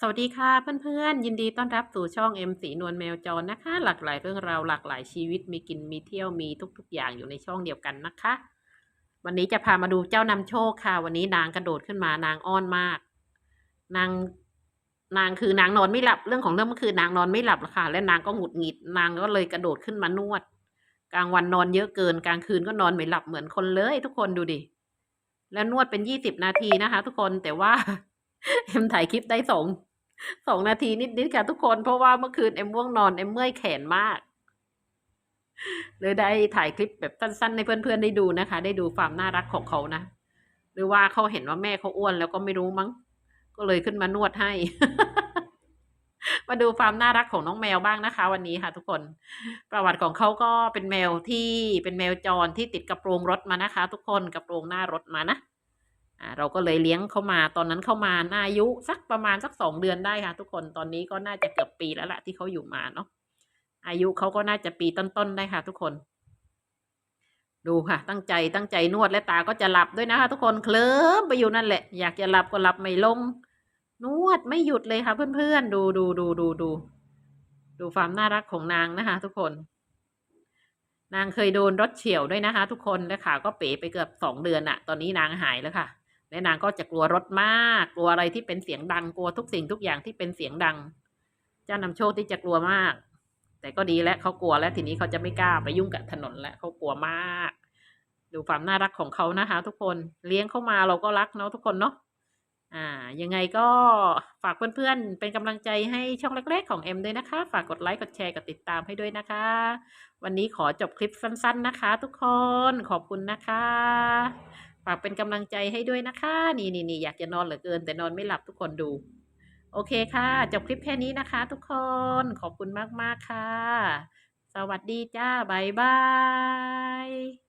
สวัสดีค่ะเพื่อนๆ ยินดีต้อนรับสู่ช่อง M สีนวลแมวจรนะคะ หลากหลายเรื่องราวหลากหลายชีวิตมีกินมีเที่ยวมีทุก ๆ อย่างอยู่ในช่องเดียวกันนะคะ วันนี้จะพามาดูเจ้านำโชคค่ะ วันนี้นางกระโดดขึ้นมานางอ้อนมาก นางนางคือนางนอนไม่หลับเรื่องของเรื่องเมื่อคืนนางนอนไม่หลับหรอกค่ะ และนางก็หงุดหงิดนางก็เลยกระโดดขึ้นมานวด กลางวันนอนเยอะเกิน กลางคืนก็นอนไม่หลับเหมือนคนเลย ทุกคนดูดิแล้วนวดเป็นยี่สิบนาทีนะคะ ทุกคนแต่ว่าเอ็มถ่ายคลิปได้สอง สองนาทีนิดๆค่ะทุกคน เพราะว่าเมื่อคืนเอ็มว่วงนอนเอ็มเมื่อยแขนมากเลยได้ถ่ายคลิปแบบสั้นๆ ให้เพื่อนๆได้ดูนะคะ ได้ดูความน่ารักของเขานะหรือว่าเขาเห็นว่าแม่เขาอ้วนแล้วก็ไม่รู้มั้ง ก็เลยขึ้นมานวดให้ มาดูความน่ารักของน้องแมวบ้างนะคะ วันนี้ค่ะ ทุกคน ประวัติของเขาก็เป็นแมวที่เป็นแมวจรที่ติดกระโปรงรถมานะคะ ทุกคนกระโปรงหน้ารถมานะ อ่าเราก็เลยเลี้ยงเข้ามาตอนนั้นเข้ามาน่าอายุสักประมาณสักสองเดือนได้ค่ะ ทุกคนตอนนี้ก็น่าจะเกือบปีแล้วละที่เขาอยู่มาเนาะอายุเขาก็น่าจะปีต้นๆได้ค่ะ ทุกคน ดูค่ะ ตั้งใจตั้งใจนวดและตาก็จะหลับด้วยนะคะ ทุกคนเคลิ้มไปอยู่นั่นแหละ อยากจะหลับก็หลับไม่ลง นวดไม่หยุดเลยค่ะ เพื่อนๆดูดูดูดูดูดูความน่ารักของนางนะคะ ทุกคน นางเคยโดนรถเฉี่ยวด้วยนะคะ ทุกคนและขาก็เป๋ไปเกือบสองเดือนอะตอนนี้นางหายแล้วค่ะ และนางก็จะกลัวรถมาก กลัวอะไรที่เป็นเสียงดัง กลัวทุกสิ่งทุกอย่างที่เป็นเสียงดัง เจ้านำโชคที่จะกลัวมาก แต่ก็ดีแล้วเขากลัวแล้วทีนี้เขาจะไม่กล้าไปยุ่งกับถนนแล้วเขากลัวมาก ดูความน่ารักของเขานะคะ ทุกคน เลี้ยงเข้ามาเราก็รักเนาะทุกคนเนาะ อ่า ยังไงก็ฝากเพื่อนๆ เป็นกำลังใจให้ช่องเล็กๆของเอ็มด้วยนะคะ ฝากกดไลค์ กดแชร์ กดติดตามให้ด้วยนะคะ วันนี้ขอจบคลิปสั้น ๆ นะคะ ทุกคน ขอบคุณนะคะ ฝากเป็นกำลังใจให้ด้วยนะคะ นี่นี่นี่อยากจะนอนเหลือเกิน แต่นอนไม่หลับทุกคนดู โอเคค่ะ จบคลิปแค่นี้นะคะ ทุกคนขอบคุณมาก ๆ ค่ะ สวัสดีจ้าบายบาย